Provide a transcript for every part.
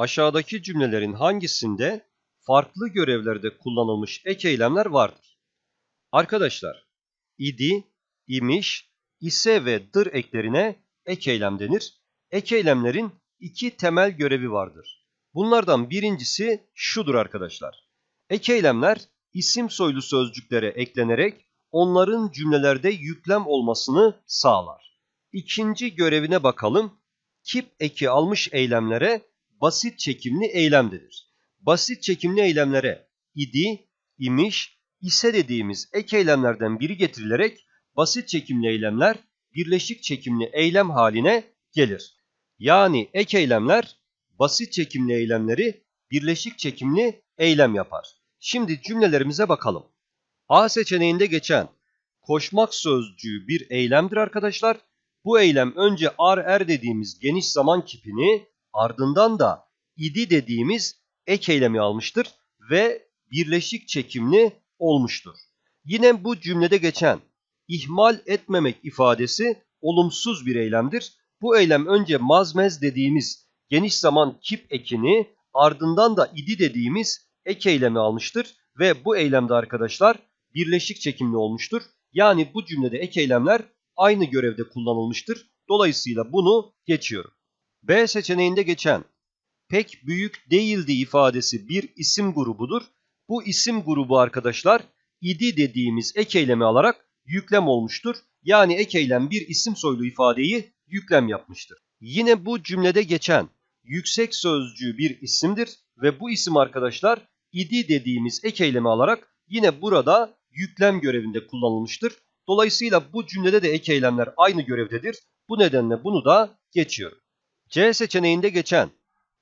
Aşağıdaki cümlelerin hangisinde farklı görevlerde kullanılmış ek eylemler vardır? Arkadaşlar, idi, imiş, ise ve dır eklerine ek eylem denir. Ek eylemlerin iki temel görevi vardır. Bunlardan birincisi şudur arkadaşlar. Ek eylemler isim soylu sözcüklere eklenerek onların cümlelerde yüklem olmasını sağlar. İkinci görevine bakalım. Kip eki almış eylemlere basit çekimli eylem denir. Basit çekimli eylemlere idi, imiş, ise dediğimiz ek eylemlerden biri getirilerek basit çekimli eylemler birleşik çekimli eylem haline gelir. Yani ek eylemler basit çekimli eylemleri birleşik çekimli eylem yapar. Şimdi cümlelerimize bakalım. A seçeneğinde geçen koşmak sözcüğü bir eylemdir arkadaşlar. Bu eylem önce ar er dediğimiz geniş zaman kipini ardından da idi dediğimiz ek eylemi almıştır ve birleşik çekimli olmuştur. Yine bu cümlede geçen ihmal etmemek ifadesi olumsuz bir eylemdir. Bu eylem önce mazmez dediğimiz geniş zaman kip ekini ardından da idi dediğimiz ek eylemi almıştır ve bu eylemde arkadaşlar birleşik çekimli olmuştur. Yani bu cümlede ek eylemler aynı görevde kullanılmıştır. Dolayısıyla bunu geçiyorum. B seçeneğinde geçen pek büyük değildi ifadesi bir isim grubudur. Bu isim grubu arkadaşlar idi dediğimiz ek eylemi alarak yüklem olmuştur. Yani ek eylem bir isim soylu ifadeyi yüklem yapmıştır. Yine bu cümlede geçen yüksek sözcüğü bir isimdir ve bu isim arkadaşlar idi dediğimiz ek eylemi alarak yine burada yüklem görevinde kullanılmıştır. Dolayısıyla bu cümlede de ek eylemler aynı görevdedir. Bu nedenle bunu da geçiyorum. C seçeneğinde geçen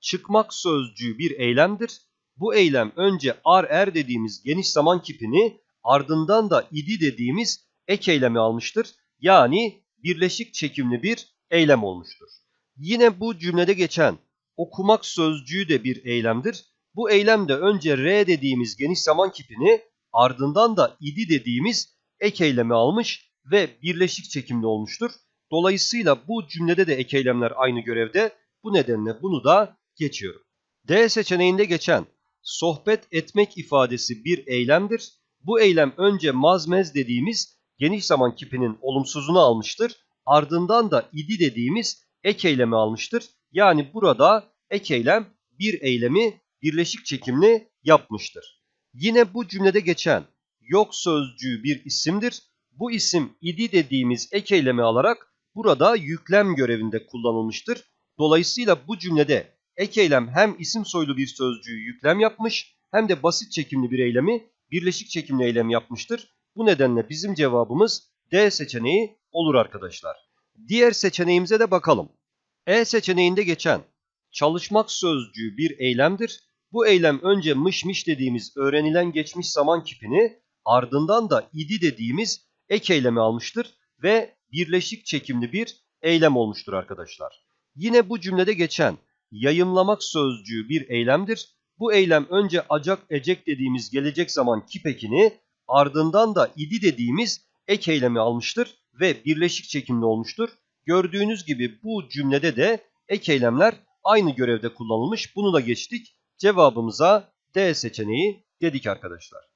çıkmak sözcüğü bir eylemdir. Bu eylem önce ar er dediğimiz geniş zaman kipini ardından da idi dediğimiz ek eylemi almıştır. Yani birleşik çekimli bir eylem olmuştur. Yine bu cümlede geçen okumak sözcüğü de bir eylemdir. Bu eylem de önce R dediğimiz geniş zaman kipini ardından da idi dediğimiz ek eylemi almış ve birleşik çekimli olmuştur. Dolayısıyla bu cümlede de ek eylemler aynı görevde. Bu nedenle bunu da geçiyorum. D seçeneğinde geçen sohbet etmek ifadesi bir eylemdir. Bu eylem önce mazmez dediğimiz geniş zaman kipinin olumsuzunu almıştır. Ardından da idi dediğimiz ek eylemi almıştır. Yani burada ek eylem bir eylemi birleşik çekimli yapmıştır. Yine bu cümlede geçen yok sözcüğü bir isimdir. Bu isim idi dediğimiz ek eylemi alarak burada yüklem görevinde kullanılmıştır. Dolayısıyla bu cümlede ek eylem hem isim soylu bir sözcüğü yüklem yapmış hem de basit çekimli bir eylemi birleşik çekimli eylem yapmıştır. Bu nedenle bizim cevabımız D seçeneği olur arkadaşlar. Diğer seçeneğimize de bakalım. E seçeneğinde geçen çalışmak sözcüğü bir eylemdir. Bu eylem önce mış mış dediğimiz öğrenilen geçmiş zaman kipini ardından da idi dediğimiz ek eylemi almıştır ve birleşik çekimli bir eylem olmuştur arkadaşlar. Yine bu cümlede geçen yayımlamak sözcüğü bir eylemdir. Bu eylem önce acak ecek dediğimiz gelecek zaman kip ekini ardından da idi dediğimiz ek eylemi almıştır ve birleşik çekimli olmuştur. Gördüğünüz gibi bu cümlede de ek eylemler aynı görevde kullanılmış. Bunu da geçtik. Cevabımıza D seçeneği dedik arkadaşlar.